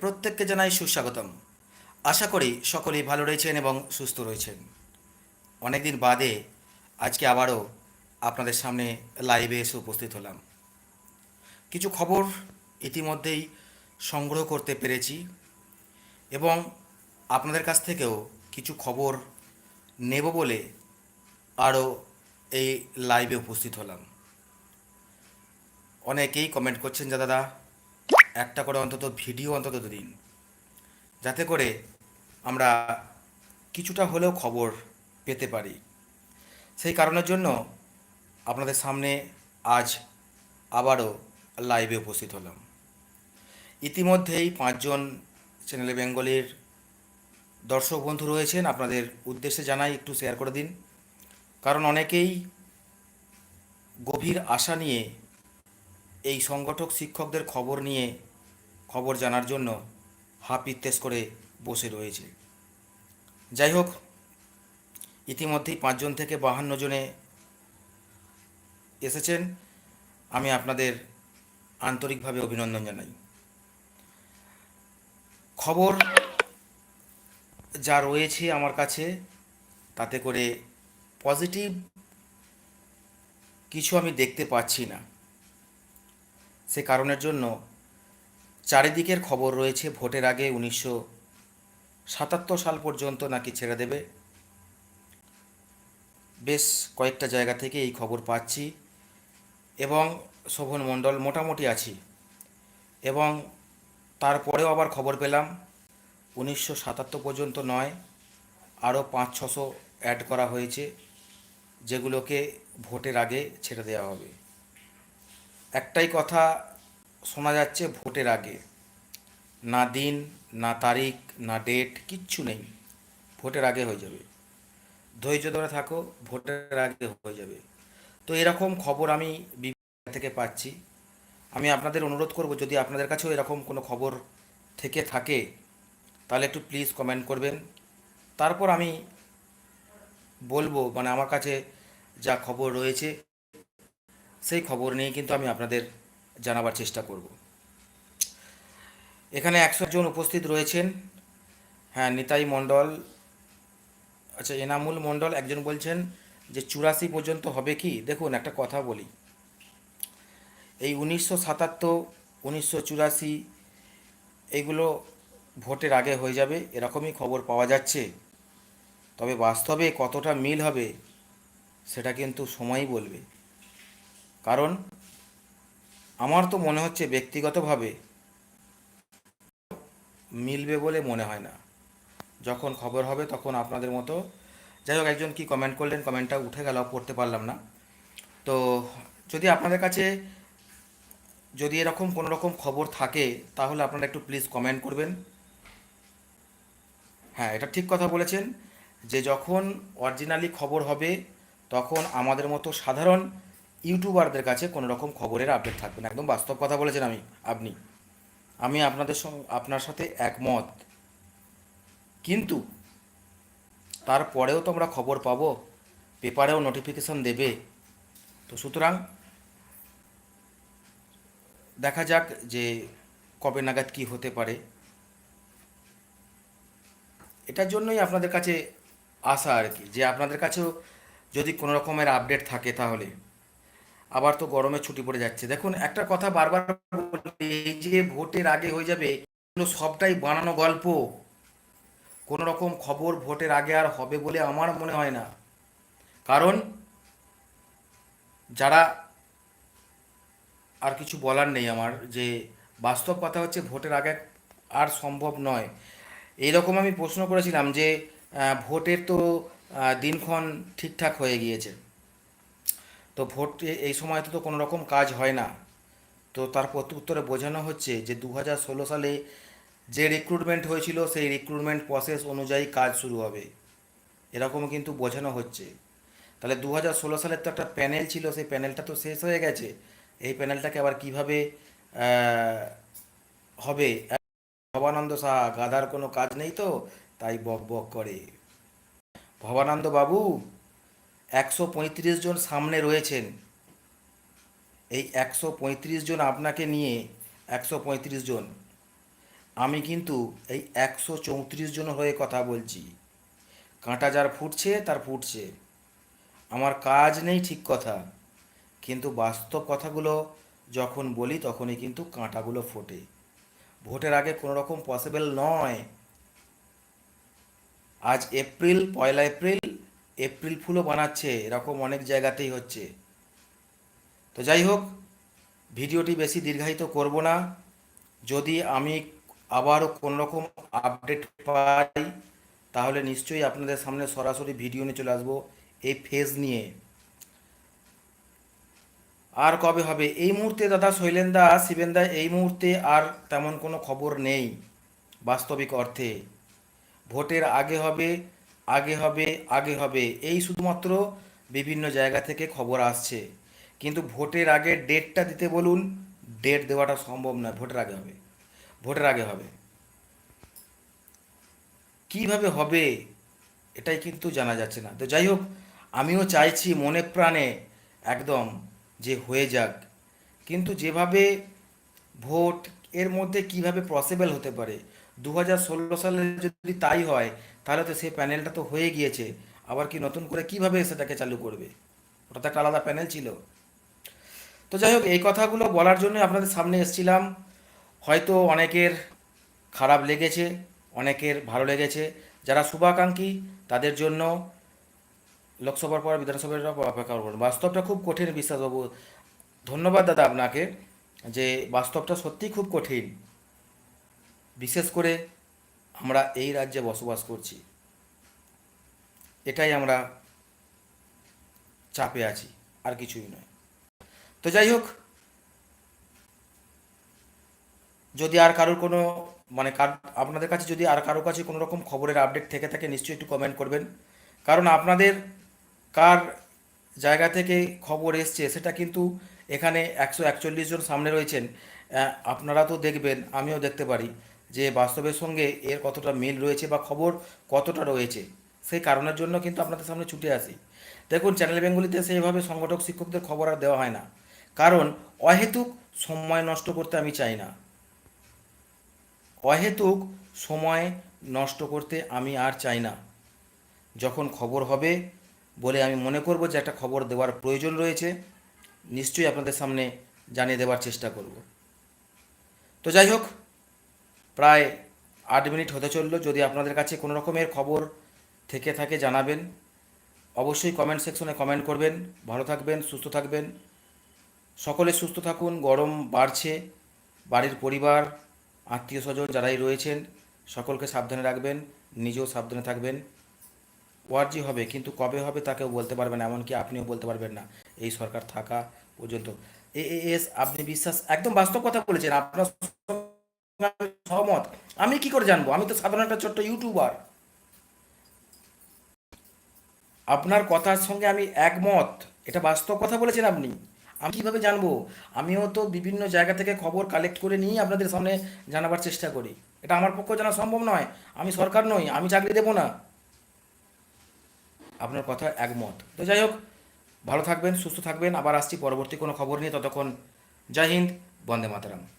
প্রত্যেককে জানাই সুস্বাগতম। আশা করি সকলেই ভালো রয়েছেন এবং সুস্থ রয়েছেন। অনেকদিন বাদে আজকে আবারও আপনাদের সামনে লাইভে এসে উপস্থিত হলাম। কিছু খবর ইতিমধ্যেই সংগ্রহ করতে পেরেছি এবং আপনাদের কাছ থেকেও কিছু খবর নেব বলে আরও এই লাইভে উপস্থিত হলাম। অনেকেই কমেন্ট করছেন যে দাদা একটা করে অন্তত ভিডিও অন্তত দিন যাতে করে আমরা কিছুটা হলেও খবর পেতে পারি। সেই কারণের জন্য আপনাদের সামনে আজ আবারও লাইভে উপস্থিত হলাম। ইতিমধ্যেই পাঁচজন চ্যানেলে বেঙ্গলের দর্শক বন্ধু রয়েছেন। আপনাদের উদ্দেশ্যে জানাই, একটু শেয়ার করে দিন। কারণ অনেকেই গভীর আশা নিয়ে এই সংগঠক শিক্ষকদের খবর নিয়ে খবর জানার জন্য হাপ ইত্তেস করে বসে রয়েছে। যাই হোক ইতিমধ্যেই পাঁচজন থেকে বাহান্ন জনে এসেছেন। আমি আপনাদের আন্তরিকভাবে অভিনন্দন জানাই। খবর যা রয়েছে আমার কাছে, তাতে করে পজিটিভ কিছু আমি দেখতে পাচ্ছি না। সে কারণের জন্য চারিদিকের খবর রয়েছে, ভোটের আগে উনিশশো সাতাত্তর সাল পর্যন্ত নাকি ছেড়ে দেবে। বেশ কয়েকটা জায়গা থেকে এই খবর পাচ্ছি এবং শোভন মণ্ডল মোটামুটি আছি এবং তারপরেও আবার খবর পেলাম, উনিশশো সাতাত্তর পর্যন্ত নয়, আরও পাঁচ, ছশো অ্যাড করা হয়েছে, যেগুলোকে ভোটের আগে ছেড়ে দেওয়া হবে। একটাই কথা শোনা যাচ্ছে ভোটের আগে। না দিন, না তারিখ, না ডেট, কিচ্ছু নেই। ভোটের আগে হয়ে যাবে। ধৈর্য ধরে থাকো, ভোটের আগে হয়ে যাবে। তো এরকম খবর আমি বিভিন্ন থেকে পাচ্ছি। আমি আপনাদের অনুরোধ করব, যদি আপনাদের কাছেও এরকম কোনো খবর থেকে থাকে, তাহলে একটু প্লিজ কমেন্ট করবেন। তারপর আমি বলব মানে আমার কাছে যা খবর রয়েছে, সেই খবর নিয়ে কিন্তু আমি আপনাদের জানাবার চেষ্টা করব। এখানে একশো জন উপস্থিত রয়েছেন। হ্যাঁ নিতাই মণ্ডল আচ্ছা এনামুল মণ্ডল একজন বলছেন যে চুরাশি পর্যন্ত হবে কি? দেখুন, একটা কথা বলি। এই উনিশশো সাতাত্তর, উনিশশো চুরাশি, এগুলো ভোটের আগে হয়ে যাবে, এরকমই খবর পাওয়া যাচ্ছে। তবে বাস্তবে কতটা মিল হবে, সেটা কিন্তু সময়ই বলবে। কারণ আমার তো মনে হচ্ছে ব্যক্তিগতভাবে মিলবে বলে মনে হয় না। যখন খবর হবে তখন আপনাদের মতো, যাই হোক একজন কি কমেন্ট করলেন কমেন্টটা উঠে গেল, পড়তে পারলাম না। তো যদি আপনাদের কাছে যদি এরকম কোনো রকম খবর থাকে, তাহলে আপনারা একটু প্লিজ কমেন্ট করবেন। হ্যাঁ এটা ঠিক কথা বলেছেন যে যখন অরিজিনালি খবর হবে, তখন আমাদের মতো সাধারণ ইউটিউবারদের কাছে কোনো রকম খবরের আপডেট থাকবে না। একদম বাস্তব কথা বলেছেন আমি, আপনি। আমি আপনাদের আপনার সাথে একমত। কিন্তু তারপরেও তো আমরা খবর পাবো, পেপারেও নোটিফিকেশন দেবে। তো সুতরাং দেখা যাক যে কবে নাগাদ কি হতে পারে। এটার জন্যই আপনাদের কাছে আসা আর কি, যে আপনাদের কাছেও যদি কোনো রকমের আপডেট থাকে তাহলে। আবার তো গরমে ছুটি পড়ে যাচ্ছে। দেখুন একটা কথা বারবার বলি, এই যে ভোটের আগে হয়ে যাবে এগুলো সবটাই বানানো গল্প। কোনো রকম খবর ভোটের আগে আর হবে বলে আমার মনে হয় না। কারণ যারা আর কিছু বলার নেই আমার যে বাস্তব কথা হচ্ছে ভোটের আগে আর সম্ভব নয়। এইরকম আমি প্রশ্ন করেছিলাম যে ভোটের তো দিনক্ষণ ঠিকঠাক হয়ে গিয়েছে। তো ভোট এই সময় তো কোনো রকম কাজ হয় না। তো তার উত্তরে বোঝানো হচ্ছে যে দু হাজার ষোলো সালে যে রিক্রুটমেন্ট হয়েছিল, সেই রিক্রুটমেন্ট প্রসেস অনুযায়ী কাজ শুরু হবে। এরকম কিন্তু বোঝানো হচ্ছে। তাহলে দু হাজার ষোলো সালের তো একটা প্যানেল ছিল, সেই প্যানেলটা তো শেষ হয়ে গেছে। এই প্যানেলটাকে আবার কীভাবে হবে? ভবানন্দ সাহা গাধার কোনো কাজ নেই তো? তাই বক বক করে। ভবানন্দ বাবু একশো পঁয়ত্রিশ জন সামনে রয়েছেন। এই একশো পঁয়ত্রিশ জন আপনাকে নিয়ে একশো পঁয়ত্রিশ জন। আমি কিন্তু এই একশো চৌত্রিশ জন হয়ে কথা বলছি। কাঁটা যার ফুটছে, তার ফুটছে। আমার কাজ নেই ঠিক কথা। কিন্তু বাস্তব কথাগুলো যখন বলি, তখনই কিন্তু কাঁটাগুলো ফোটে। ভোটের আগে কোনো রকম পসিবল নয়। আজ এপ্রিল, পয়লা এপ্রিল এপ্রিল ফুলও বানাচ্ছে, এরকম অনেক জায়গাতেই হচ্ছে। তো যাই হোক, ভিডিওটি বেশি দীর্ঘায়িত করব না। যদি আমি আবারও কোনো রকম আপডেট পাই, তাহলে নিশ্চয়ই আপনাদের সামনে সরাসরি ভিডিও নিয়ে চলে আসব এই ফেজ নিয়ে। আর কবে হবে? এই মুহূর্তে দাদা শৈলেন্দা শিবেন্দা এই মুহূর্তে আর তেমন কোনো খবর নেই, বাস্তবিক অর্থে। ভোটের আগে হবে আগে হবে আগে হবে। এই শুধুমাত্র বিভিন্ন জায়গা থেকে খবর আসছে। কিন্তু ভোটের আগে ডেটটা দিতে বলুন, ডেট দেওয়াটা সম্ভব নয়, ভোটের আগে হবে। ভোটের আগে হবে। কীভাবে হবে, এটাই কিন্তু জানা যাচ্ছে না। তো যাই হোক, আমিও চাইছি মনে প্রাণে একদম যে হয়ে যাক। কিন্তু যেভাবে ভোট, এর মধ্যে কীভাবে পসিবল হতে পারে? দু হাজার ষোলো সালে যদি তাই হয় তাহলে তো সেই প্যানেলটা তো হয়ে গিয়েছে। আবার কি নতুন করে কীভাবে সেটাকে চালু করবে? ওটা তো একটা আলাদা প্যানেল ছিল। তো যাই হোক, এই কথাগুলো বলার জন্য আপনাদের সামনে এসেছিলাম। হয়তো অনেকের খারাপ লেগেছে, অনেকের ভালো লেগেছে। যারা শুভাকাঙ্ক্ষী, তাদের জন্য লোকসভার পর বিধানসভার অপেক্ষা করবেন বাস্তবটা খুব কঠিন বিশ্বাসবাবু। ধন্যবাদ দাদা আপনাকে যে বাস্তবটা সত্যিই খুব কঠিন। বিশেষ করে আমরা এই রাজ্যে বসবাস করছি। এটাই আমরা চাপে আছি, আর কিছুই নয়। তো যাই হোক, যদি আর কারোর কোনো মানে আপনাদের কাছে যদি আর কারোর কাছে কোনো রকম খবরের আপডেট থেকে থাকে, নিশ্চয়ই একটু কমেন্ট করবেন। কারণ আপনাদের কার জায়গা থেকে খবর এসছে, সেটা কিন্তু এখানে একশো একচল্লিশ জন সামনে রয়েছেন। আপনারা তো দেখবেন, আমিও দেখতে পারি। যে বাস্তবের সঙ্গে এর কতটা মিল রয়েছে বা খবর কতটা রয়েছে, সেই কারণের জন্য কিন্তু আপনাদের সামনে ছুটে আসি। দেখুন চ্যানেল বেঙ্গলিতে সেইভাবে সংগঠক, শিক্ষকদের খবর আর দেওয়া হয় না। কারণ, অহেতুক সময় নষ্ট করতে আমি চাই না। অহেতুক সময় নষ্ট করতে আমি আর চাই না। যখন খবর হবে বলে আমি মনে করব যে একটা খবর দেওয়ার প্রয়োজন রয়েছে, নিশ্চয়ই আপনাদের সামনে জানিয়ে দেওয়ার চেষ্টা করব। তো যাই হোক প্রায় আট মিনিট হতে চলল। যদি আপনাদের কাছে কোনো রকমের খবর থেকে থাকে জানাবেন, অবশ্যই কমেন্ট সেকশনে কমেন্ট করবেন। ভালো থাকবেন, সুস্থ থাকবেন। সকলে সুস্থ থাকুন, গরম বাড়ছে, বাড়ির পরিবার, আত্মীয় স্বজন যারাই রয়েছেন, সকলকে সাবধানে রাখবেন, নিজেও সাবধানে থাকবেন। ওয়ার্জি হবে, কিন্তু কবে হবে তাকেও বলতে পারবেন এমনকি আপনিও বলতে পারবেন না। এই সরকার থাকা পর্যন্ত। এ এস, আপনি বিশ্বাস, একদম বাস্তব কথা বলেছেন। আপনার সহমত। আমি কি করে জানব? আমি তো সাধারণ একটা ছোট্ট ইউটিউবার আপনার কথার সঙ্গে আমি একমত। এটা বাস্তব কথা বলেছেন আপনি। আমি কীভাবে জানব? আমিও তো বিভিন্ন জায়গা থেকে খবর কালেক্ট করে নিয়ে আপনাদের সামনে জানাবার চেষ্টা করি। এটা আমার পক্ষে জানা সম্ভব নয়। আমি সরকার নই। আমি চাকরি দেবো না। আপনার কথা একমত। তো যাই হোক, ভালো থাকবেন, সুস্থ থাকবেন। আবার আসছি পরবর্তী কোনো খবর নিয়ে। ততক্ষণ জয় হিন্দ, বন্দে মাতারাম।